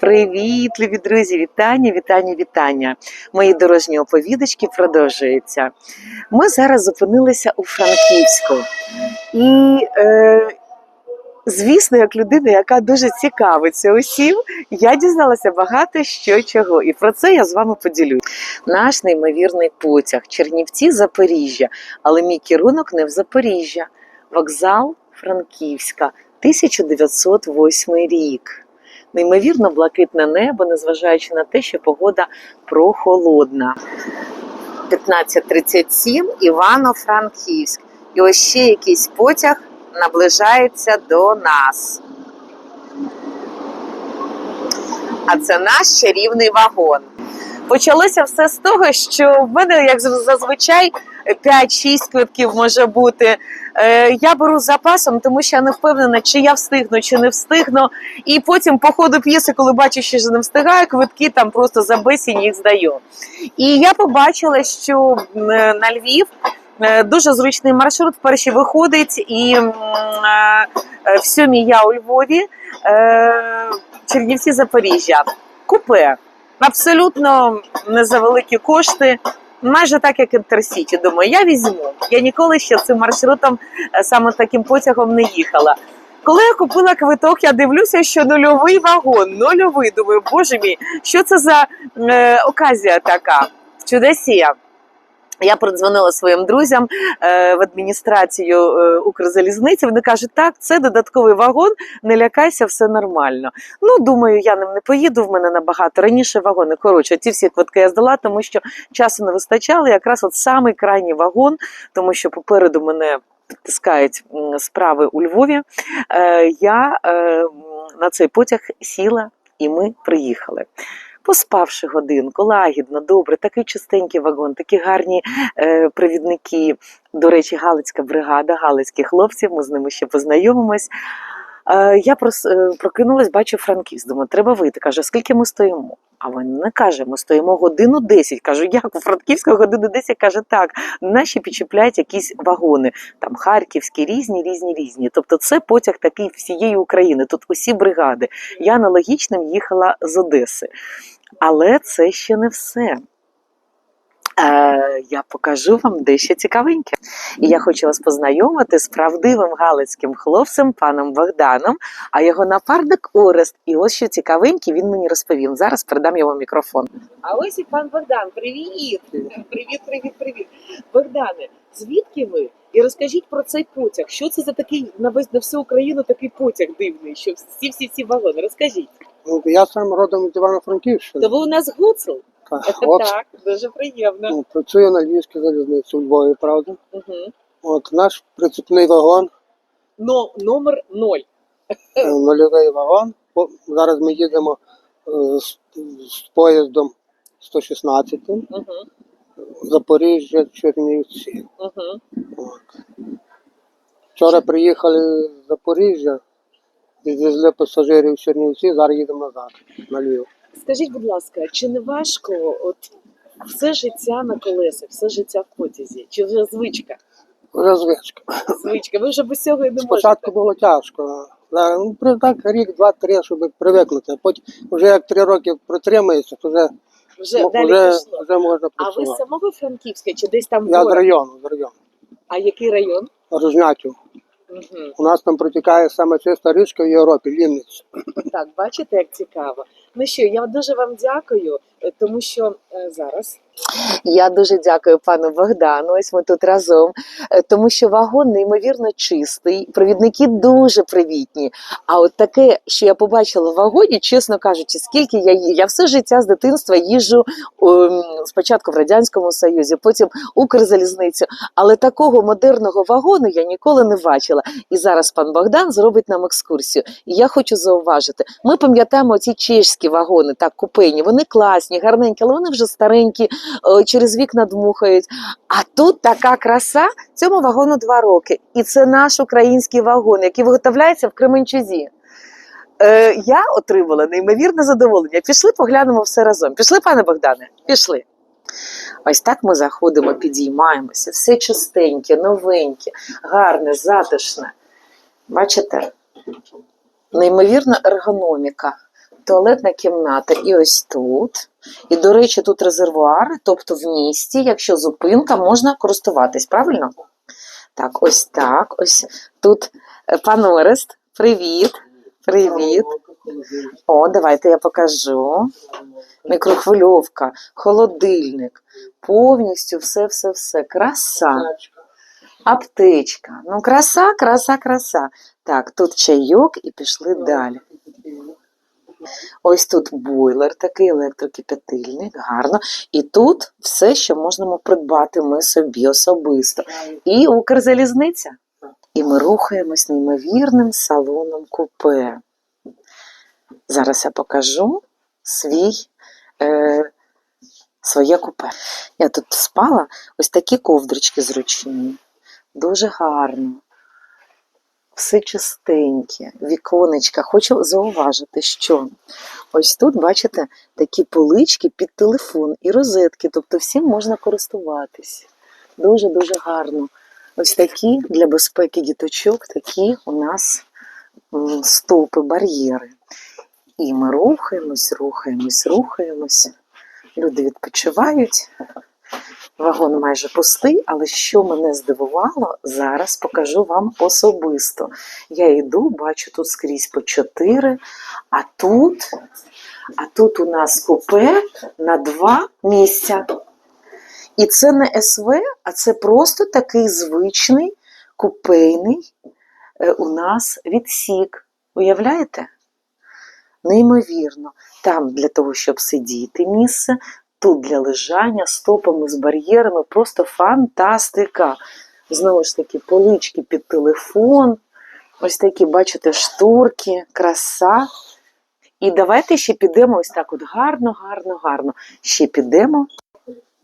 Привіт, любі друзі! Вітання, вітання, вітання! Мої дорожні оповідочки продовжуються. Ми зараз зупинилися у Франківську. І, е, звісно, як людина, яка дуже цікавиться усім, я дізналася багато що чого. І про це я з вами поділюсь. Наш неймовірний потяг Чернівці Запоріжжя, але мій керунок не в Запоріжжя. Вокзал Франківська, 1908 рік. Неймовірно блакитне небо, незважаючи на те, що погода прохолодна. 15.37 Івано-Франківськ. І ось ще якийсь потяг наближається до нас. А це наш чарівний вагон. Почалося все з того, що в мене, як зазвичай, 5-6 квитків може бути. Е, Я беру з запасом, тому що я не впевнена, чи я встигну, чи не встигну. І потім, по ходу п'єси, коли бачу, що не встигаю, квитки там просто за безцінь їх здаю. І я побачила, що е, на Львів е, дуже зручний маршрут вперше виходить, і в сьомій я у Львові, Чернівці Запоріжжя. Купе. Абсолютно не за великі кошти. Майже так, як Інтерсіті. Думаю, я візьму. Я ніколи ще цим маршрутом е, саме таким потягом не їхала. Коли я купила квиток, я дивлюся, що нульовий вагон, нульовий. Думаю, боже мій, що це за е, оказія така? Чудесія. Я продзвонила своїм друзям е, в адміністрацію е, Укрзалізниці. Вони кажуть, так, це додатковий вагон, не лякайся, все нормально. Ну, думаю, я ним не поїду. В мене набагато раніше вагони. Коротше, ці всі квитки я здала, тому що часу не вистачало. Якраз от самий крайній вагон, тому що попереду мене підтискають справи у Львові. Е, я на цей потяг сіла, і ми приїхали. Поспавши годинку, лагідно, добре, такий чистенький вагон, такі гарні е, провідники. До речі, Галицька бригада, галицькі хлопці, ми з ними ще познайомимось. Е, я е, прокинулась, бачу Франківськ. Думаю, треба вийти. Каже, скільки ми стоїмо? А він не каже, ми стоїмо годину 10. Кажу, як у Франківську годину 10? Каже, так. Наші підчіпляють якісь вагони, там харківські, різні, різні, різні. Тобто це потяг такий всієї України. Тут усі бригади. Я аналогічним їхала з Одеси. Але це ще не все. Е, я покажу вам дещо цікавеньке. І я хочу вас познайомити з правдивим галицьким хлопцем, паном Богданом, а його напарник Орест. І ось що цікавеньке, він мені розповів. Зараз передам йому мікрофон. А ось і пан Богдан. Привіт! Привіт, привіт, привіт. Богдане, звідки ви? І розкажіть про цей потяг. Що це за такий на весь на всю Україну такий потяг дивний, що всі всі ці вагони? Розкажіть. Ну, Я сам родом з Івано-Франківщини. То ви у нас гуцул? От, Так, дуже приємно. ну, працюю на Львівській залізниці у Львові, правда. Угу. От наш прицепний вагон, Но номер ноль. е, нульовий вагон. Зараз ми їдемо е, з, з поїздом 116 Угу. Запоріжжя, Чернівці. Угу. От. Вчора приїхали з Запоріжжя, відвезли пасажирів в Чернівці, зараз їдемо назад на Львів. Скажіть, будь ласка, чи не важко от все життя на колесах, все життя в потязі? Чи вже звичка? Вже звичка. Звичка, ви вже без цього і не Спочатку можете. було тяжко. Да, Ну, при- так рік, два-три, щоб привикнути. Потім вже як три роки протримаєшся, то вже, Вже мо- далі вже, пішло. вже можна А ви з працювати. самого Франківська чи десь там Я з району, з району. А який район? Рожнятів. Угу. У нас там протікає саме чиста річка в Європі, Лімниць. Так, бачите, як цікаво. Ну що, я дуже вам дякую, е, тому що е, зараз. Я дуже дякую пану Богдану. Ось ми тут разом, е, тому що вагон неймовірно чистий, провідники дуже привітні. А от таке, що я побачила в вагоні, чесно кажучи, скільки я ї- я все життя з дитинства їжджу ем, спочатку в радянському союзі, потім Укрзалізницю. Але такого модерного вагону я ніколи не бачила. І зараз пан Богдан зробить нам екскурсію. І я хочу зауважити: ми пам'ятаємо ці чешські вагони, так купейні. Вони класні, гарненькі, але вони вже старенькі, через вікна дмухають. А тут така краса. Цьому вагону два роки. І це наш український вагон, який виготовляється в Кременчузі. Е, я отримала неймовірне задоволення. Пішли, поглянемо все разом. Пішли, пане Богдане? Пішли. Ось так ми заходимо, підіймаємося, все чистеньке, новеньке, гарне, затишне. Бачите? Неймовірна ергономіка. Туалетна кімната і ось тут. І, до речі, тут резервуари, тобто в місті, якщо зупинка, можна користуватись, правильно? Так, ось так. Ось тут е, пан Орест. Привіт. Привіт. О, давайте я покажу. Мікрохвильовка, холодильник, повністю все-все-все. Краса. Аптечка. Ну, краса, краса, краса. Так, тут чайок і пішли далі. Ось тут бойлер, такий електрокипятильник, гарно. І тут все, що можемо придбати ми собі особисто. І Укрзалізниця. І ми рухаємось неймовірним салоном купе. Зараз я покажу свій, е, своє купе. Я тут спала, ось такі ковдрички зручні. Дуже гарно. Все чистеньке, віконечка. Хочу зауважити, що ось тут, бачите, такі полички під телефон і розетки, тобто всім можна користуватись. Дуже-дуже гарно. Ось такі для безпеки діточок, такі у нас стовпи, бар'єри. І ми рухаємось, рухаємось, рухаємось. Люди відпочивають. Вагон майже пустий, але що мене здивувало, зараз покажу вам особисто. Я йду, бачу тут скрізь по чотири, а тут, а тут у нас купе на два місця. І це не СВ, а це просто такий звичний купейний е, у нас відсік. Уявляєте? Неймовірно. Там для того, щоб сидіти місце, тут для лежання, стопами з бар'єрами, просто фантастика. Знову ж таки, полички під телефон, ось такі, бачите, шторки, краса. І давайте ще підемо ось так от гарно, гарно, гарно. Ще підемо.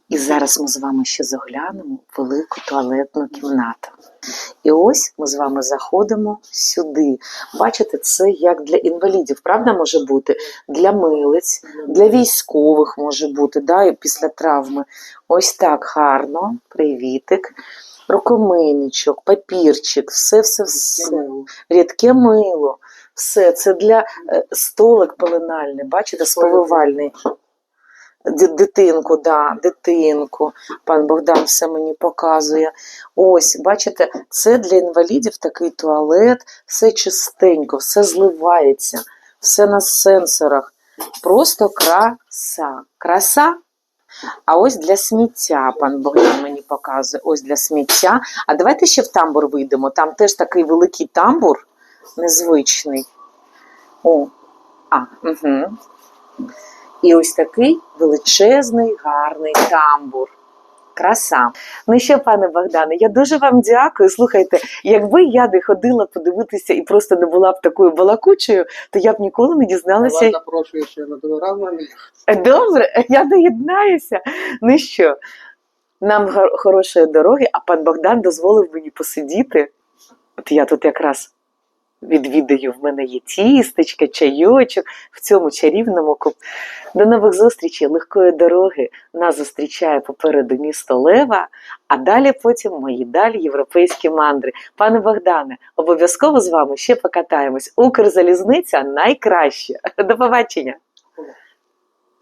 І зараз ми з вами ще заглянемо велику туалетну кімнату. І ось ми з вами заходимо сюди. Бачите, це як для інвалідів, правда, може бути? Для милиць, для військових може бути, да, і після травми. Ось так гарно, привітик, рукомийничок, папірчик, все, все, все. Рідке мило. Все, це для е, столик пеленальний, бачите, сповивальний. Дитинку, да, дитинку. Пан Богдан все мені показує. Ось, бачите, це для інвалідів такий туалет, все чистенько, все зливається, все на сенсорах. Просто краса. Краса. А ось для сміття, пан Богдан мені показує, ось для сміття. А давайте ще в тамбур вийдемо. Там теж такий великий тамбур, незвичний. О, а, угу. І ось такий величезний, гарний тамбур. Краса. Ну що, пане Богдане, я дуже вам дякую. Слухайте, якби я не ходила подивитися і просто не була б такою балакучою, то я б ніколи не Я вас дізналася. запрошую ще на другий раз на. Добре, я доєднаюся. Ну що, нам хорошої дороги, а пан Богдан дозволив мені посидіти. От я тут якраз відвідаю, в мене є тістечка, чайочок в цьому чарівному куп. До нових зустрічей, легкої дороги. Нас зустрічає попереду місто Лева, а далі потім мої далі європейські мандри. Пане Богдане, обов'язково з вами ще покатаємось. Укрзалізниця найкраще. До побачення.